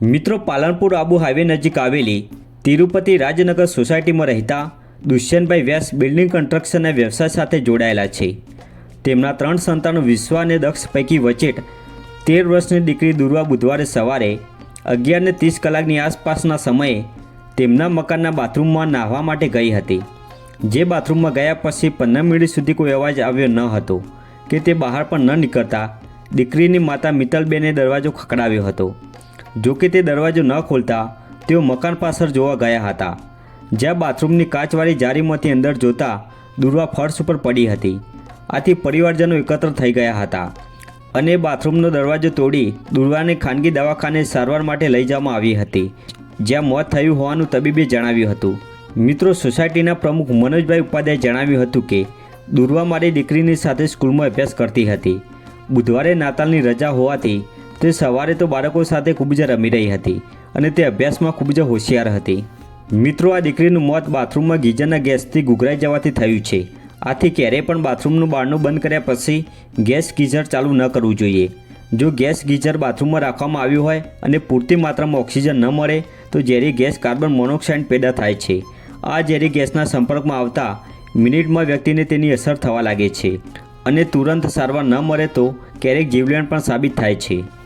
મિત્રો, પાલનપુર આબુ હાઈવે નજીક આવેલી તિરુપતિ રાજનગર સોસાયટીમાં રહેતા દુષ્યંતભાઈ વ્યાસ બિલ્ડિંગ કન્સ્ટ્રક્શનના વ્યવસાય સાથે જોડાયેલા છે. તેમના ત્રણ સંતાનો વિશ્વા અને દક્ષ પૈકી વચેટ તેર વર્ષની દીકરી દુર્વા બુધવારે સવારે અગિયારને ત્રીસ કલાકની આસપાસના સમયે તેમના મકાનના બાથરૂમમાં નાહવા માટે ગઈ હતી. જે બાથરૂમમાં ગયા પછી પંદર મિનિટ સુધી કોઈ અવાજ આવ્યો ન હતો કે તે બહાર પણ ન નીકળતા દીકરીની માતા મિત્તલબેને દરવાજો ખખડાવ્યો હતો. જો કે તે દરવાજો ન ખોલતા, તેઓ મકાન પાછળ જોવા ગયા હતા. જ્યાં બાથરૂમની કાચવાળી જારીમાંથી અંદર જોતા દુર્વા ફર્શ ઉપર પડી હતી. આથી પરિવારજનો એકત્ર થઈ ગયા હતા અને બાથરૂમનો દરવાજો તોડી દુર્વાને ખાનગી દવાખાને સારવાર માટે લઈ જવામાં આવી હતી, જ્યાં મોત થયું હોવાનું તબીબે જણાવ્યું હતું. મિત્રો, સોસાયટીના પ્રમુખ મનોજભાઈ ઉપાધ્યાય જણાવ્યું હતું કે, દુર્વા મારી દીકરીની સાથે સ્કૂલમાં અભ્યાસ કરતી હતી. બુધવારે નાતાલની રજા હોવાથી તે સવારે તો બાળકો સાથે ખૂબ જ રમી રહી હતી અને તે અભ્યાસમાં ખૂબ જ હોશિયાર હતી. મિત્રો, આ દીકરીનું મોત બાથરૂમમાં ગીઝરના ગેસથી ગુગરાઈ જવાથી થયું છે. આથી ક્યારેય પણ બાથરૂમનું બારણું બંધ કર્યા પછી ગેસ ગીઝર ચાલુ ન કરવું જોઈએ. જો ગેસ ગીઝર બાથરૂમમાં રાખવામાં આવ્યું હોય અને પૂરતી માત્રામાં ઓક્સિજન ન મળે, તો ઝેરી ગેસ કાર્બન મોનોક્સાઇડ પેદા થાય છે. આ ઝેરી ગેસના સંપર્કમાં આવતા મિનિટમાં વ્યક્તિને તેની અસર થવા લાગે છે અને તુરંત સારવાર ન મળે તો ક્યારેક જીવલેણ પણ સાબિત થાય છે.